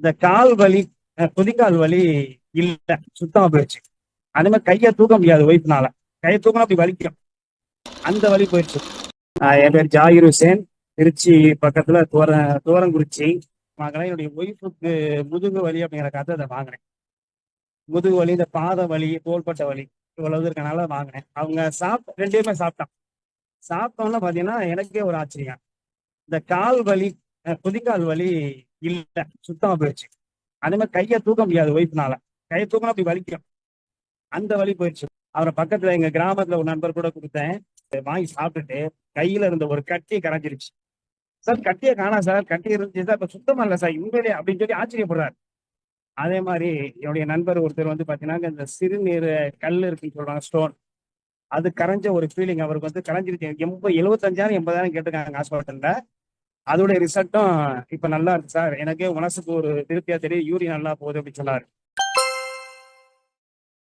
இந்த கால் வலி அஹ், குதிக்கால் வலி இல்லை சுத்தமா போயிடுச்சு. அதே மாதிரி கையை தூக்க முடியாது ஒய்ஃப்னால கையை தூக்கினா அப்படி வலிக்கும். அந்த வலி போயிடுச்சு. என் பேர் ஜாகிர் ஹுசேன். திருச்சி பக்கத்துல தோர தோரங்குறிச்சி. வாங்கினேன் என்னுடைய ஒய்ஃபுக்கு முதுகு வலி அப்படிங்கிற கதை அதை வாங்கினேன். முதுகு வலி இந்த பாத வலி தோள்பட்ட வலி இவ்வளவு இருக்கனால வாங்கினேன். அவங்க சாப்பிட்ட ரெண்டுமே சாப்பிட்டான். சாப்பிட்டோம்னா பார்த்தீங்கன்னா எனக்கே ஒரு ஆச்சரியம். இந்த கால் வலி குதிக்கால் வலி இல்ல சுத்தமா போயிடுச்சு அதே மாதிரி கையை தூக்க முடியாது ஒய்ஃப்னால கையை தூக்கினா அப்படி வலிக்கும். அந்த வலி போயிடுச்சு அவரை பக்கத்துல எங்க கிராமத்துல ஒரு நண்பர் கூட கொடுத்தேன். வாங்கி சாப்பிட்டுட்டு கையில இருந்த ஒரு கட்டியை கரைஞ்சிருச்சு. சார் கட்டியை காணா சார். கட்டி இருந்துச்சு சார். இப்ப சுத்தமா இல்ல சார். உண்மையிலே அப்படின்னு சொல்லி ஆச்சரியப்படுறாரு. அதே மாதிரி என்னுடைய நண்பர் ஒருத்தர் வந்து பாத்தீங்கன்னா இந்த சிறுநீர் கல் இருக்குன்னு சொல்றாங்க ஸ்டோன் அது கரைஞ்ச ஒரு ஃபீலிங் அவருக்கு வந்து கரைஞ்சிருச்சு. எண்பது எழுபத்தஞ்சாயிரம் எண்பதாயிரம் கேட்டிருக்காங்க ஹாஸ்பிட்டல்ல அதோட ரிசல்ட்டும் இப்ப நல்லா இருக்கு சார். எனக்கே மனசுக்கு ஒரு திருப்தியா தெரியும் யூரி நல்லா போகுது அப்படின்னு சொன்னாரு.